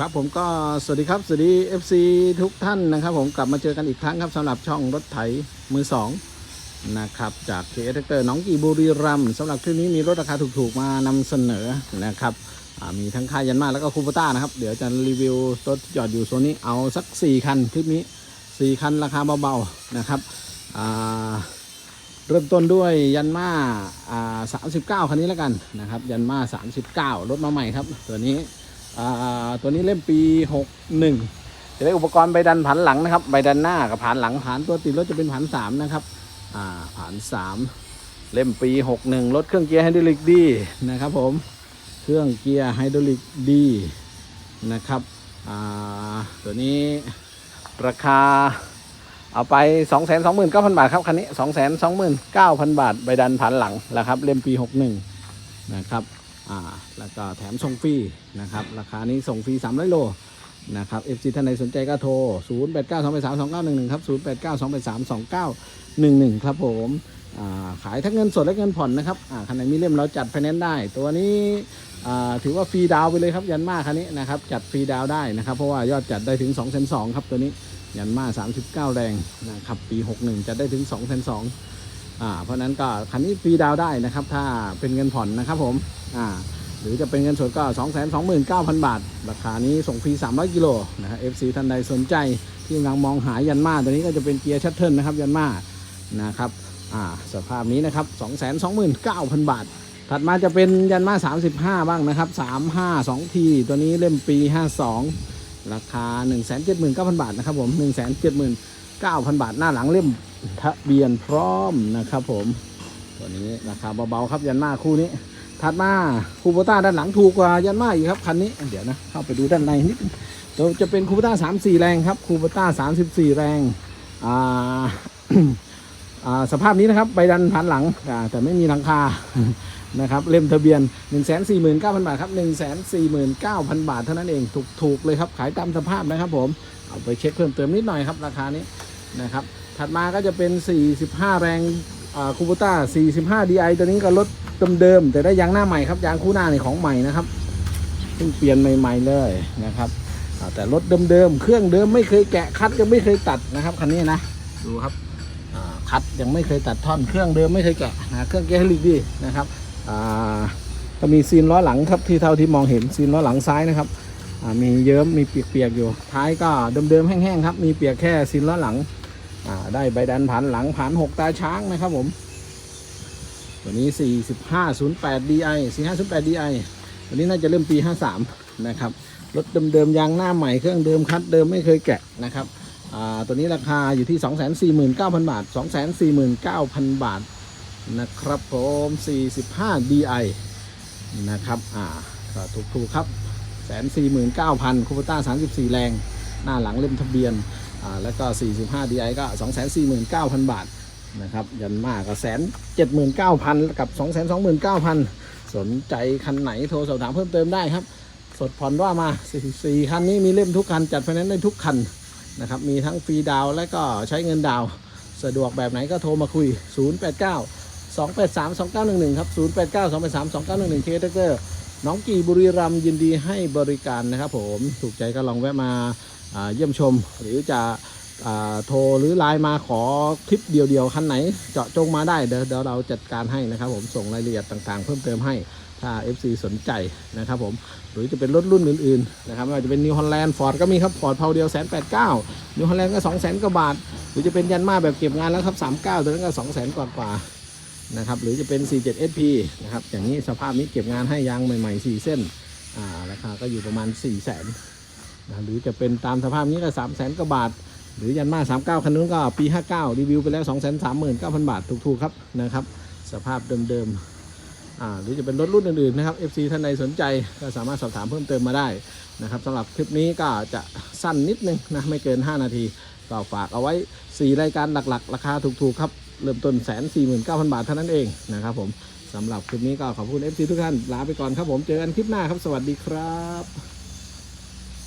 ครับผมก็สวัสดีครับ สวัสดี FC ทุกท่านนะครับ ผมกลับมาเจอกันอีกครั้งครับสำหรับช่องรถไถมือสองนะครับจากเคเทเตอร์น้องกีบุรีรัมสำหรับคลิปนี้มีรถราคาถูกๆมานำเสนอนะครับมีทั้งค่ายันมาแล้วก็คูปต้านะครับ เดี๋ยวจะรีวิวรถจอดอยู่โซนนี้เอาสัก 4 คันคลิปนี้ 4 คันราคาเบาๆนะครับเริ่มต้นด้วยยันมาอ่า39คันนี้แล้วกันนะครับยันมา39รถมาใหม่ครับตัวนี้ ตัวนี้เล่มปี 61 จะได้อุปกรณ์ใบดันผันหลังนะครับ ใบดันหน้ากับผันหลังผันตัวติดรถจะเป็นผัน3นะครับอ่าผัน3 เล่มปี 61 รถเครื่องเกียร์ไฮดรอลิกดีนะครับผม เครื่องเกียร์ไฮดรอลิกดีนะครับตัวนี้ราคาเอาไป 2 2 9 0 0 0 บาทครับคันนี้ 2 2 9 0 0 0 บาท ใบดันผันหลังแล้วครับ เล่มปี 61 นะครับ อ่าแล้วก็แถมส่งฟรีนะครับราคานี้ส่งฟรี300โลนะครับ FC ท่านใดสนใจก็โทร 0 8 9 2 8 3 2 9 1 1 ครับ 0 8 9 2 8 3 2 9 1 1 ครับผมขายทั้งเงินสดและเงินผ่อนนะครับอ่าคันไหนมีเล่มเราจัดไฟแนนซ์ได้ ตัวนี้ถือว่าฟรีดาวไปเลยครับยันมาคันนี้นะครับจัดฟรีดาวได้นะครับเพราะว่ายอดจัดได้ถึง2 2 0 0 0ครับตัวนี้ยันมา39 แรงนะครับปี 61จะได้ถึง2 2 0 0 0อ่าเพราะนั้นก็คันนี้ฟรีดาวได้นะครับ ถ้าเป็นเงินผ่อนนะครับผมอ่าหรือจะเป็นเงินสดก็ 2 2 9 0 0 0 บาท ราคานี้ส่งฟรี 300 กิโลนะครับ FC ท่านใดสนใจที่กำลังมองหายันมาตัวนี้ก็จะเป็นเกียร์ชัตเทิลนะครับยันมานะครับอ่าสภาพนี้นะครับ 2 2 9 0 0 0 บาท ถัดมาจะเป็นยันมา 35 บ้างนะครับ 35 2 ทีตัวนี้เล่มปี 52 ราคา 179,000 บาทนะครับผม 9,000 บาทหน้าหลังเล่มทะเบียนพร้อมนะครับ ผมตัวนี้ราคาเบาๆครับยันมาคู่นี้ ถัดมาคูโบต้าด้านหลังถูกกว่ายันมาอีกครับคันนี้เดี๋ยวนะเข้าไปดูด้านในนิดนึงตัวจะเป็นคูโบต้า34 แรงครับคูโบต้า34 แรงอ่าอ่าสภาพนี้นะครับใบดันพันหลังแต่ไม่มีหลังคา นะครับเล่มทะเบียน 1 4 9 0 0 0 บาทครับ 1 4 9 0 0 0 บาทเท่านั้นเองถูกถูกเลยครับขายตามสภาพนะครับผมเอาไปเช็คเพิ่มเติมนิดหน่อยครับราคานี้นะครับถัดมาก็จะเป็น 45 แรงคูโบต้า45 DI ตัวนี้ก็รถเดิมๆแต่ได้ยางหน้าใหม่ครับยางคู่หน้าในของใหม่นะครับเพิ่งเปลี่ยนใหม่ๆเลยนะครับแต่รถเดิมๆเครื่องเดิมไม่เคยแกะคัดยังไม่เคยตัดนะครับคันนี้นะดูครับคัดยังไม่เคยตัดท่อนเครื่องเดิมไม่เคยแกะนะเครื่องแกะลิกดีนะครับ ก็มีซีนล้อหลังครับที่เท่าที่มองเห็นซีนล้อหลังซ้ายนะครับมีเยิ้มมีเปียกๆอยู่ ท้ายก็เดิมๆแห้งๆครับมีเปียกแค่ซีนล้อหลังได้ใบดันผันหลังผันหกตาช้างนะครับผมตัวนี้ 4508 DI 4508 DI ตัวนี้น่าจะเริ่มปี 53 นะครับ รถเดิมๆยางหน้าใหม่เครื่องเดิมคัดเดิมไม่เคยแกะนะครับตัวนี้ราคาอยู่ที่ 249,000 บาท 249,000 บาท นะครับผม45 DI นะครับ อ่าก็ถูกถูกๆครับ149,000คูปต้า34แรง หน้าหลังเล่มทะเบียน อ่า แล้วก็45 DI ก็249,000บาท นะครับ ยันมากก็แสน79,000กับ229,000สองหมื่นเก้าพันสนใจคันไหนโทรสอบถามเพิ่มเติมได้ครับ สดผ่อนว่ามา4 4คันนี้มีเล่มทุกคัน จัดไฟแนนซ์ได้ทุกคัน นะครับ มีทั้งฟรีดาวและก็ใช้เงินดาว สะดวกแบบไหนก็โทรมาคุย089 283 2911 ครับ 089 283 2911 เคสเตอร์น้องกีบุรีรัมยินดีให้บริการนะครับผมถูกใจก็ลองแวะมาเยี่ยมชม หรือจะอ่าโทรหรือไลน์มาขอคลิปเดียวๆคันไหนเจาะจงมาได้เดี๋ยวเราจัดการให้นะครับผมส่งรายละเอียดต่างๆ เพิ่มเติมให้ถ้า FC สนใจนะครับผมหรือจะเป็นรถรุ่นอื่นๆนะครับไม่ว่าจะเป็นนิวฮอลแลนด์ฟอร์ดก็มีครับฟอร์ดเพาเดียวแสนแปดเก้านิวฮอลแลนด์ก็สองแสนกว่าบาท หรือจะเป็นยันมาแบบเก็บงานแล้วครับสามเก้าตัวนั้นก็สองแสนกว่ากว่า นะครับหรือจะเป็น 47 SP นะครับอย่างนี้สภาพนี้เก็บงานให้ยางใหม่ ๆ 4 เส้นอ่าราคาก็อยู่ประมาณ 4 0 0แสนนะหรือจะเป็นตามสภาพนี้ก็ 3 0 0แสนกว่าบาท หรือยันมา 39 คันนู้นก็ปี 59 รีวิวไปแล้ว 2 3 9 0 0 0 บาทถูกๆครับนะครับสภาพเดิมๆอ่าหรือจะเป็นรถรุ่นอื่นๆนะครับ FC ท่านใดสนใจก็สามารถสอบถามเพิ่มเติมมาได้นะครับสำหรับคลิปนี้ก็จะสั้นนิดนึงนะไม่เกิน 5 นาทีก็ฝากเอาไว้ 4 รายการหลักๆ ราคาถูกๆครับ เริ่มต้นแสนสี่หมื่นเก้าพันบาทเท่านั้นเองนะครับผมสำหรับคลิปนี้ก็ขอบคุณ FC ทุกท่านลาไปก่อนครับผมเจอกันคลิปหน้าครับสวัสดีครับ